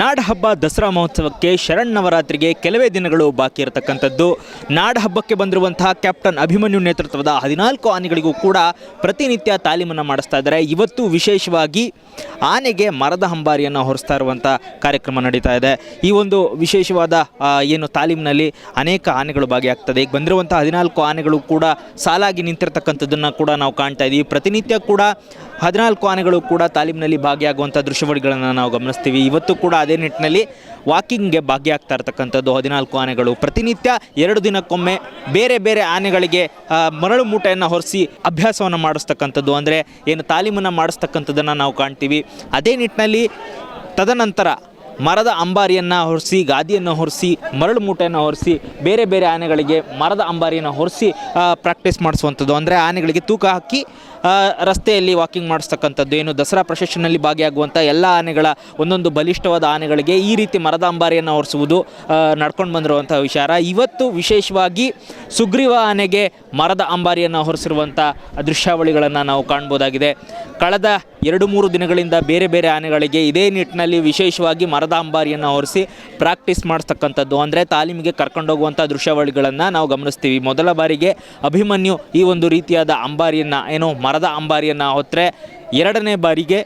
ನಾಡಹಬ್ಬ ದಸರಾ ಮಹೋತ್ಸವಕ್ಕೆ ಶರಣ್ಣವರಾತ್ರಿಗೆ ಕೆಲವೇ ದಿನಗಳು ಬಾಕಿ ಇರತಕ್ಕಂಥದ್ದು. ನಾಡಹಬ್ಬಕ್ಕೆ ಬಂದಿರುವಂತಹ ಕ್ಯಾಪ್ಟನ್ ಅಭಿಮನ್ಯು ನೇತೃತ್ವದ ಹದಿನಾಲ್ಕು ಆನೆಗಳಿಗೂ ಕೂಡ ಪ್ರತಿನಿತ್ಯ ತಾಲೀಮನ್ನು ಮಾಡಿಸ್ತಾ ಇದ್ದಾರೆ. ಇವತ್ತು ವಿಶೇಷವಾಗಿ ಆನೆಗೆ ಮರದ ಹಂಬಾರಿಯನ್ನು ಹೊರಿಸ್ತಾ ಇರುವಂಥ ಕಾರ್ಯಕ್ರಮ ನಡೀತಾ ಇದೆ. ಈ ಒಂದು ವಿಶೇಷವಾದ ಏನು ತಾಲೀಮಿನಲ್ಲಿ ಅನೇಕ ಆನೆಗಳು ಭಾಗಿಯಾಗ್ತದೆ. ಈಗ ಬಂದಿರುವಂಥ ಹದಿನಾಲ್ಕು ಆನೆಗಳು ಕೂಡ ಸಾಲಾಗಿ ನಿಂತಿರ್ತಕ್ಕಂಥದ್ದನ್ನು ಕೂಡ ನಾವು ಕಾಣ್ತಾ ಇದ್ದೀವಿ ಪ್ರತಿನಿತ್ಯ ಕೂಡ ಹದಿನಾಲ್ಕು ಆನೆಗಳು ಕೂಡ ತಾಲೀಮಿನಲ್ಲಿ ಭಾಗಿಯಾಗುವಂಥ ದೃಶ್ಯವಳಿಗಳನ್ನು ನಾವು ಗಮನಿಸ್ತೀವಿ. ಇವತ್ತು ಕೂಡ ಅದೇ ನಿಟ್ಟಿನಲ್ಲಿ ವಾಕಿಂಗ್ಗೆ ಭಾಗಿಯಾಗ್ತಾ ಇರ್ತಕ್ಕಂಥದ್ದು ಹದಿನಾಲ್ಕು ಆನೆಗಳು. ಪ್ರತಿನಿತ್ಯ ಎರಡು ದಿನಕ್ಕೊಮ್ಮೆ ಬೇರೆ ಬೇರೆ ಆನೆಗಳಿಗೆ ಮರಳು ಮೂಟೆಯನ್ನು ಹೊರಿಸಿ ಅಭ್ಯಾಸವನ್ನು ಮಾಡಿಸ್ತಕ್ಕಂಥದ್ದು. ಅಂದರೆ ಏನು ತಾಲೀಮನ್ನು ಮಾಡಿಸ್ತಕ್ಕಂಥದ್ದನ್ನು ನಾವು ಕಾಣ್ತೀವಿ. ಅದೇ ನಿಟ್ಟಿನಲ್ಲಿ ತದನಂತರ ಮರದ ಅಂಬಾರಿಯನ್ನು ಹೊರಿಸಿ, ಗಾದಿಯನ್ನು ಹೊರಿಸಿ, ಮರಳು ಮೂಟೆಯನ್ನು ಹೊರಿಸಿ, ಬೇರೆ ಬೇರೆ ಆನೆಗಳಿಗೆ ಮರದ ಅಂಬಾರಿಯನ್ನು ಹೊರಿಸಿ ಪ್ರಾಕ್ಟೀಸ್ ಮಾಡಿಸುವಂಥದ್ದು. ಅಂದರೆ ಆನೆಗಳಿಗೆ ತೂಕ ಹಾಕಿ ರಸ್ತೆಯಲ್ಲಿ ವಾಕಿಂಗ್ ಮಾಡಿಸ್ತಕ್ಕಂಥದ್ದು. ಏನು ದಸರಾ ಪ್ರೊಸೆಷನ್ನಲ್ಲಿ ಭಾಗಿಯಾಗುವಂಥ ಎಲ್ಲ ಆನೆಗಳ ಒಂದೊಂದು ಬಲಿಷ್ಠವಾದ ಆನೆಗಳಿಗೆ ಈ ರೀತಿ ಮರದ ಅಂಬಾರಿಯನ್ನು ಹೊರಿಸುವುದು ನಡ್ಕೊಂಡು ಬಂದಿರುವಂಥ ವಿಚಾರ. ಇವತ್ತು ವಿಶೇಷವಾಗಿ ಸುಗ್ರೀವ ಆನೆಗೆ ಮರದ ಅಂಬಾರಿಯನ್ನು ಹೊರಿಸಿರುವಂಥ ದೃಶ್ಯಾವಳಿಗಳನ್ನು ನಾವು ಕಾಣ್ಬೋದಾಗಿದೆ. ಕಳೆದ ಎರಡು ಮೂರು ದಿನಗಳಿಂದ ಬೇರೆ ಬೇರೆ ಆನೆಗಳಿಗೆ ಇದೇ ನಿಟ್ಟಿನಲ್ಲಿ ವಿಶೇಷವಾಗಿ ಮರದ ಅಂಬಾರಿಯನ್ನು ಹೊರಿಸಿ ಪ್ರಾಕ್ಟೀಸ್ ಮಾಡಿಸ್ತಕ್ಕಂಥದ್ದು ಅಂದರೆ ತಾಲೀಮಿಗೆ ಕರ್ಕೊಂಡೋಗುವಂಥ ದೃಶ್ಯಾವಳಿಗಳನ್ನು ನಾವು ಗಮನಿಸ್ತೀವಿ. ಮೊದಲ ಬಾರಿಗೆ ಅಭಿಮನ್ಯು ಈ ಒಂದು ರೀತಿಯಾದ ಅಂಬಾರಿಯನ್ನು, ಏನು ಮರದ ಅಂಬಾರಿಯನ್ನು ಹೊತ್ತರೆ ಎರಡನೇ ಬಾರಿಗೆ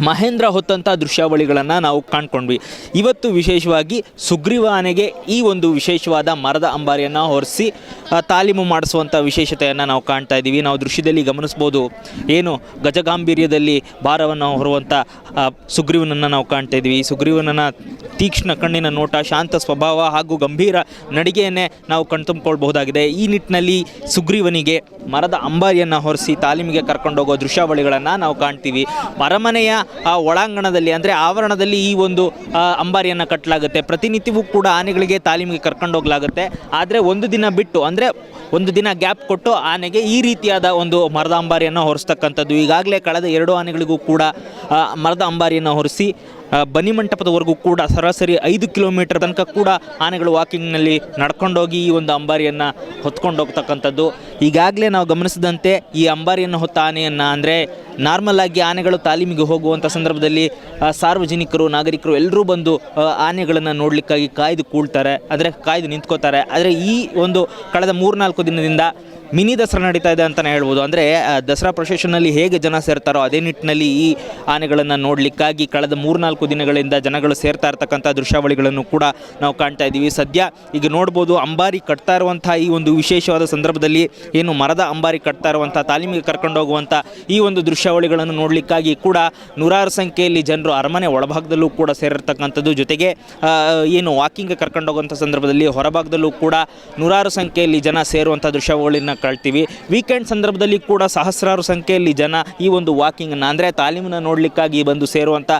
ಮಹೇಂದ್ರ ಹೊತ್ತಂಥ ದೃಶ್ಯಾವಳಿಗಳನ್ನು ನಾವು ಕಾಣ್ಕೊಂಡ್ವಿ. ಇವತ್ತು ವಿಶೇಷವಾಗಿ ಸುಗ್ರೀವ ಆನೆಗೆ ಈ ಒಂದು ವಿಶೇಷವಾದ ಮರದ ಅಂಬಾರಿಯನ್ನು ಹೊರಿಸಿ ತಾಲೀಮು ಮಾಡಿಸುವಂಥ ವಿಶೇಷತೆಯನ್ನು ನಾವು ಕಾಣ್ತಾ ಇದ್ದೀವಿ. ನಾವು ದೃಶ್ಯದಲ್ಲಿ ಗಮನಿಸ್ಬೋದು ಏನು ಗಜಗಾಂಭೀರ್ಯದಲ್ಲಿ ಭಾರವನ್ನು ಹೊರುವಂಥ ಸುಗ್ರೀವನನ್ನು ನಾವು ಕಾಣ್ತಾ ಇದ್ದೀವಿ. ಸುಗ್ರೀವನನ್ನ ತೀಕ್ಷ್ಣ ಕಣ್ಣಿನ ನೋಟ, ಶಾಂತ ಸ್ವಭಾವ ಹಾಗೂ ಗಂಭೀರ ನಡಿಗೆಯನ್ನೇ ನಾವು ಕಣ್ತುಂಬಿಕೊಳ್ಬಹುದಾಗಿದೆ. ಈ ನಿಟ್ಟಿನಲ್ಲಿ ಸುಗ್ರೀವನಿಗೆ ಮರದ ಅಂಬಾರಿಯನ್ನು ಹೊರಿಸಿ, ತಾಲೀಮಿಗೆ ಕರ್ಕೊಂಡೋಗೋ ದೃಶ್ಯಾವಳಿಗಳನ್ನು ನಾವು ಕಾಣ್ತೀವಿ. ಅರಮನೆಯ ಆ ಒಳಾಂಗಣದಲ್ಲಿ, ಅಂದರೆ ಆವರಣದಲ್ಲಿ ಈ ಒಂದು ಅಂಬಾರಿಯನ್ನು ಕಟ್ಟಲಾಗುತ್ತೆ ಪ್ರತಿನಿತ್ಯವೂ ಕೂಡ ಆನೆಗಳಿಗೆ ತಾಲೀಮಿಗೆ ಕರ್ಕೊಂಡೋಗ್ಲಾಗುತ್ತೆ ಆದರೆ ಒಂದು ದಿನ ಬಿಟ್ಟು, ಅಂದರೆ ಒಂದು ದಿನ ಗ್ಯಾಪ್ ಕೊಟ್ಟು ಆನೆಗೆ ಈ ರೀತಿಯಾದ ಒಂದು ಮರದ ಅಂಬಾರಿಯನ್ನು ಹೊರಿಸ್ತಕ್ಕಂಥದ್ದು. ಈಗಾಗಲೇ ಕಳೆದ ಎರಡು ಆನೆಗಳಿಗೂ ಕೂಡ ಮರದ ಅಂಬಾರಿಯನ್ನು ಹೊರಿಸಿ ಬನ್ನಿಮಂಟಪದವರೆಗೂ ಕೂಡ ಸರಾಸರಿ ಐದು ಕಿಲೋಮೀಟರ್ ತನಕ ಕೂಡ ಆನೆಗಳು ವಾಕಿಂಗ್ನಲ್ಲಿ ನಡ್ಕೊಂಡೋಗಿ ಈ ಒಂದು ಅಂಬಾರಿಯನ್ನು ಹೊತ್ಕೊಂಡು ಹೋಗ್ತಕ್ಕಂಥದ್ದು ಈಗಾಗಲೇ ನಾವು ಗಮನಿಸಿದಂತೆ ಈ ಅಂಬಾರಿಯನ್ನು ಹೊತ್ತ ಆನೆಯನ್ನು ಅಂದರೆ ನಾರ್ಮಲ್ ಆಗಿ ಆನೆಗಳು ತಾಲೀಮಿಗೆ ಹೋಗುವಂಥ ಸಂದರ್ಭದಲ್ಲಿ ಸಾರ್ವಜನಿಕರು, ನಾಗರಿಕರು ಎಲ್ಲರೂ ಬಂದು ಆನೆಗಳನ್ನು ನೋಡಲಿಕ್ಕಾಗಿ ಕಾಯ್ದು ಕೂಳ್ತಾರೆ. ಅಂದರೆ ಕಾಯ್ದು ನಿಂತ್ಕೋತಾರೆ. ಆದರೆ ಈ ಒಂದು ಕಳೆದ ಮೂರ್ನಾಲ್ಕು ದಿನದಿಂದ ಮಿನಿ ದಸರಾ ನಡೀತಾ ಇದೆ ಅಂತಲೇ ಹೇಳ್ಬೋದು. ಅಂದರೆ ದಸರಾ ಪ್ರೊಸೆಷನಲ್ಲಿ ಹೇಗೆ ಜನ ಸೇರ್ತಾರೋ ಅದೇ ನಿಟ್ಟಿನಲ್ಲಿ ಈ ಆನೆಗಳನ್ನು ನೋಡಲಿಕ್ಕಾಗಿ ಕಳೆದ ಮೂರ್ನಾಲ್ಕು ದಿನಗಳಿಂದ ಜನಗಳು ಸೇರ್ತಾ ಇರ್ತಕ್ಕಂಥ ದೃಶ್ಯಾವಳಿಗಳನ್ನು ಕೂಡ ನಾವು ಕಾಣ್ತಾ ಇದ್ದೀವಿ. ಸದ್ಯ ಈಗ ನೋಡ್ಬೋದು ಅಂಬಾರಿ ಕಟ್ತಾ ಇರುವಂತಹ ಈ ಒಂದು ವಿಶೇಷವಾದ ಸಂದರ್ಭದಲ್ಲಿ ಏನು ಮರದ ಅಂಬಾರಿ ಕಟ್ತಾ ಇರುವಂತಹ ತಾಲೀಮಿಗೆ ಕರ್ಕೊಂಡು ಹೋಗುವಂಥ ಈ ಒಂದು ದೃಶ್ಯಾವಳಿಗಳನ್ನು ನೋಡಲಿಕ್ಕಾಗಿ ಕೂಡ ನೂರಾರು ಸಂಖ್ಯೆಯಲ್ಲಿ ಜನರು ಅರಮನೆ ಒಳಭಾಗದಲ್ಲೂ ಕೂಡ ಸೇರಿರ್ತಕ್ಕಂಥದ್ದು. ಜೊತೆಗೆ ಏನು ವಾಕಿಂಗ್ ಕರ್ಕೊಂಡು ಹೋಗುವಂಥ ಸಂದರ್ಭದಲ್ಲಿ ಹೊರಭಾಗದಲ್ಲೂ ಕೂಡ ನೂರಾರು ಸಂಖ್ಯೆಯಲ್ಲಿ ಜನ ಸೇರುವಂಥ ದೃಶ್ಯಾವಳಿನ ಕಳ್ತೀವಿ. ವೀಕೆಂಡ್ ಸಂದರ್ಭದಲ್ಲಿ ಕೂಡ ಸಹಸ್ರಾರು ಸಂಖ್ಯೆಯಲ್ಲಿ ಜನ ಈ ಒಂದು ವಾಕಿಂಗನ್ನು, ಅಂದರೆ ತಾಲೀಮನ್ನು ನೋಡಲಿಕ್ಕಾಗಿ ಬಂದು ಸೇರುವಂಥ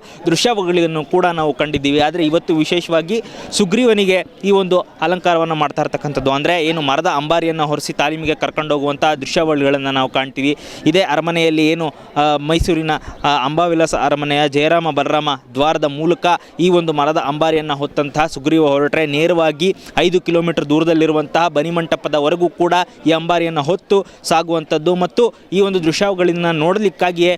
ದೃಶ್ಯಾವಳಿಗಳನ್ನು ಕೂಡ ನಾವು ಕಂಡಿದ್ದೀವಿ. ಆದರೆ ಇವತ್ತು ವಿಶೇಷವಾಗಿ ಸುಗ್ರೀವನಿಗೆ ಈ ಒಂದು ಅಲಂಕಾರವನ್ನು ಮಾಡ್ತಾ ಇರ್ತಕ್ಕಂಥದ್ದು. ಅಂದರೆ ಏನು ಮರದ ಅಂಬಾರಿಯನ್ನು ಹೊರಿಸಿ ತಾಲೀಮಿಗೆ ಕರ್ಕೊಂಡೋಗುವಂಥ ದೃಶ್ಯಾವಳಿಗಳನ್ನು ನಾವು ಕಾಣ್ತೀವಿ. ಇದೇ ಅರಮನೆಯಲ್ಲಿ ಏನು ಮೈಸೂರಿನ ಅಂಬಾವಿಲಾಸ ಅರಮನೆಯ ಜಯರಾಮ ಬಲರಾಮ ದ್ವಾರದ ಮೂಲಕ ಈ ಒಂದು ಮರದ ಅಂಬಾರಿಯನ್ನು ಹೊತ್ತಂತಹ ಸುಗ್ರೀವ ಹೊರಟ್ರೆ ನೇರವಾಗಿ ಐದು ಕಿಲೋಮೀಟರ್ ದೂರದಲ್ಲಿರುವಂತಹ ಬನಿಮಂಟಪದವರೆಗೂ ಕೂಡ ಈ ಅಂಬಾರಿಯನ್ನು ಹೊತ್ತು ಸಾಗುವಂಥದ್ದು. ಮತ್ತು ಈ ಒಂದು ದೃಶ್ಯಾವಳಿಗಳನ್ನು ನೋಡಲಿಕ್ಕಾಗಿಯೇ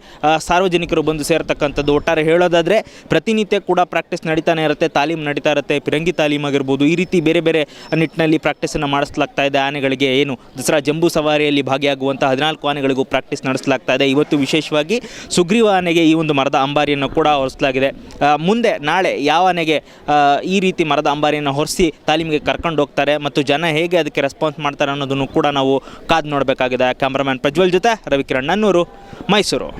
ಸಾರ್ವಜನಿಕರು ಬಂದು ಸೇರ್ತಕ್ಕಂಥದ್ದು. ಒಟ್ಟಾರೆ ಹೇಳೋದಾದರೆ ಪ್ರತಿನಿತ್ಯ ಕೂಡ ಪ್ರಾಕ್ಟೀಸ್ ನಡೀತಾನೆ ಇರುತ್ತೆ, ತಾಲೀಮ್ ನಡೀತಾ ಇರುತ್ತೆ, ಪಿರಂಗಿ ತಾಲೀಮ್ ಆಗಿರ್ಬೋದು, ಈ ರೀತಿ ಬೇರೆ ಬೇರೆ ನಿಟ್ಟಿನಲ್ಲಿ ಪ್ರಾಕ್ಟೀಸನ್ನು ಮಾಡಿಸ್ಲಾಗ್ತಾ ಇದೆ ಆನೆಗಳಿಗೆ. ಏನು? ದಸರಾ ಜಂಬೂ ಸವಾರಿಯಲ್ಲಿ ಭಾಗಿಯಾಗುವಂಥ ಹದಿನಾಲ್ಕು ಆನೆಗಳಿಗೂ ಪ್ರಾಕ್ಟೀಸ್ ನಡೆಸಲಾಗ್ತಾ ಇದೆ. ಇವತ್ತು ವಿಶೇಷವಾಗಿ ಸುಗ್ರೀವ ಆನೆಗೆ ಈ ಒಂದು ಮರದ ಅಂಬಾರಿಯನ್ನು ಕೂಡ ಹೊರಿಸಲಾಗಿದೆ. ಮುಂದೆ, ನಾಳೆ ಯಾವ ಆನೆಗೆ ಈ ರೀತಿ ಮರದ ಅಂಬಾರಿಯನ್ನು ಹೊರಿಸಿ ತಾಲೀಮಿಗೆ ಕರ್ಕೊಂಡು ಹೋಗ್ತಾರೆ ಮತ್ತು ಜನ ಹೇಗೆ ಅದಕ್ಕೆ ರೆಸ್ಪಾನ್ಸ್ ಮಾಡ್ತಾರೆ ಅನ್ನೋದನ್ನು ಕೂಡ ನಾವು ಕಾದು ನೋಡಬೇಕಾಗಿದೆ. ಕ್ಯಾಮ್ರಾಮ್ಯಾನ್ ಪ್ರಜ್ವಲ್ ಜೊತೆ ರವಿಕಿರಣ್ ನನ್ನೂರು, ಮೈಸೂರು.